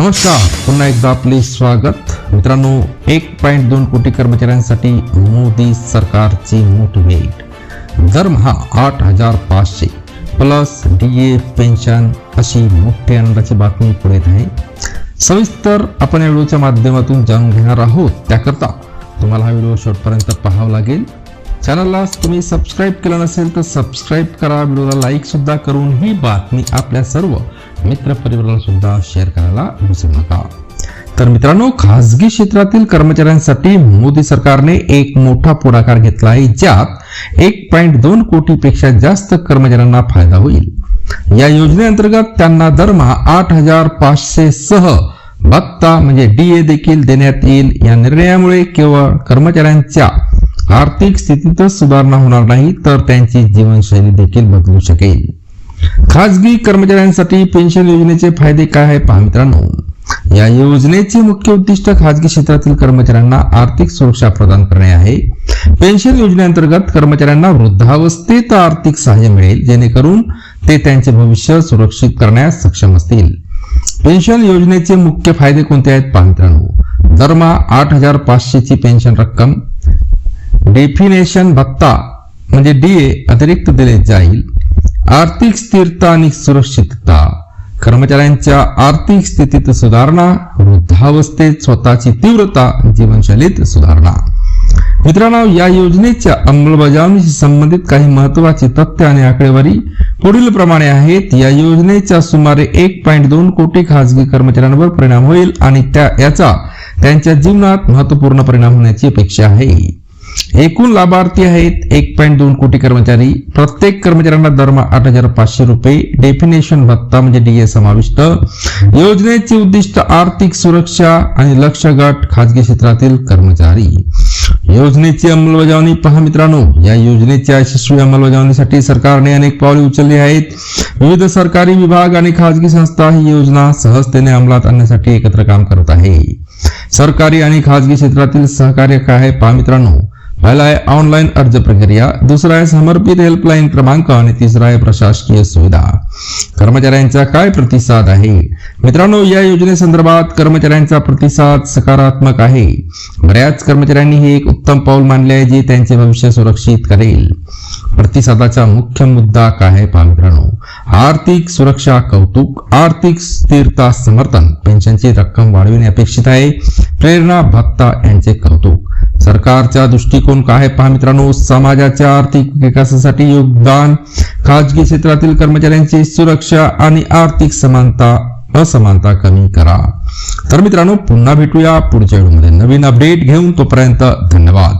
नमस्कार पुन्हा एकदा आपले स्वागत. मित्रांनो एक पॉईंट दोन कोटी कर्मचाऱ्यांसाठी मोदी सरकारची मोटिवेट दरमहा आठ हजार पाचशे प्लस डी ए पेन्शन अशी मोठ्या आनंदाची बातमी पुढे येत आहे. सविस्तर आपण या व्हिडिओच्या माध्यमातून जाणून घेणार आहोत. त्याकरता तुम्हाला हा व्हिडिओ शेवटपर्यंत पाहावा लागेल. चॅनलला तुम्ही सबस्क्राईब केलं नसेल तर सबस्क्राईब करा. व्हिडिओला लाईकसुद्धा करून ही बातमी आपल्या सर्व मित्रपरिवाराला सुद्धा शेअर करायला विसरू नका. तर मित्रांनो खासगी क्षेत्रातील कर्मचाऱ्यांसाठी मोदी सरकारने एक मोठा पुढाकार घेतला आहे ज्यात एक पॉईंट दोन कोटीपेक्षा जास्त कर्मचाऱ्यांना फायदा होईल. या योजनेअंतर्गत त्यांना दरमहा आठ हजार पाचशे सह भत्ता म्हणजे डी ए देखील देण्यात येईल. या निर्णयामुळे केवळ कर्मचाऱ्यांच्या आर्थिक स्थितीतच सुधारणा होणार नाही तर त्यांची जीवनशैली देखील बदलू शकेल. खाजगी कर्मचाऱ्यांसाठी पेन्शन योजनेचे फायदे काय आहे पहा मित्रांनो. या योजनेचे मुख्य उद्दिष्ट खाजगी क्षेत्रातील कर्मचाऱ्यांना आर्थिक सुरक्षा प्रदान करणे आहे. पेन्शन योजनेअंतर्गत कर्मचाऱ्यांना वृद्धावस्थेत आर्थिक सहाय्य मिळेल जेणेकरून ते त्यांचे भविष्य सुरक्षित करण्यास सक्षम असतील. पेन्शन योजनेचे मुख्य फायदे कोणते आहेत पहा मित्रांनो. दरमहा आठ हजार पाचशेची पेन्शन रक्कम डेफिनेशन भत्ता म्हणजे डीए अतिरिक्त दिले जाईल. आर्थिक स्थिरता आणि सुरक्षितता. कर्मचाऱ्यांच्या आर्थिक स्थितीत सुधारणा वृद्धावस्थेत स्वतःची तीव्रता जीवनशैलीत सुधारणा. मित्रांनो या योजनेच्या अंमलबजावणीशी संबंधित काही महत्वाची तथ्य आणि आकडेवारी पुढील प्रमाणे आहेत. या योजनेच्या सुमारे एक पॉईंट दोन कोटी खासगी कर्मचाऱ्यांवर परिणाम होईल आणि त्या याचा त्यांच्या जीवनात महत्त्वपूर्ण परिणाम होण्याची अपेक्षा आहे. एकूण लाभार्थी आहेत एक पॉईंट दोन कोटी कर्मचारी. प्रत्येक कर्मचाऱ्यांना दरमहा आठ हजार पाचशे रुपये. डेफिनेशन भत्ता म्हणजे डीए समाविष्ट. योजनेचे उद्दिष्ट आर्थिक सुरक्षा आणि लक्ष्य गट खाजगी क्षेत्रातील कर्मचारी. योजनेची अंमलबजावणी पहा मित्रांनो. या योजनेच्या यशस्वी अंमलबजावणीसाठी सरकारने अनेक पावले उचलली आहेत. विविध सरकारी विभाग आणि खाजगी संस्था ही योजना सहजतेने अंमलात आणण्यासाठी एकत्र काम करत आहे. सरकारी आणि खाजगी क्षेत्रातील सहकार्य काय आहे पहा मित्रांनो. पहिला आहे ऑनलाईन अर्ज प्रक्रिया. दुसरा आहे समर्पित हेल्पलाईन क्रमांक आणि तिसरा आहे प्रशासकीय सुविधा. कर्मचाऱ्यांचा काय प्रतिसाद आहे? मित्रांनो या योजनेसंदर्भात कर्मचाऱ्यांचा प्रतिसाद सकारात्मक आहे. बऱ्याच कर्मचाऱ्यांनी हे एक उत्तम पाऊल मानले आहे जे त्यांचे भविष्य सुरक्षित करेल. प्रतिसादाचा मुख्य मुद्दा काय आहे पहा मित्रांनो? आर्थिक सुरक्षा कौतुक आर्थिक स्थिरता समर्थन पेन्शनची रक्कम वाढविणे अपेक्षित आहे. प्रेरणा भत्ता यांचे कौतुक. सरकारचा दृष्टिकोन काय पहा मित्रांनो समाजाच्या आर्थिक विकासासाठी योगदान खाजगी क्षेत्रातील कर्मचाऱ्यांची सुरक्षा आणि आर्थिक समानता असमानता कमी करा. तर मित्रांनो पुन्हा भेटूया पुढच्या व्हिडिओमध्ये. नवीन अपडेट घेऊन तोपर्यंत धन्यवाद.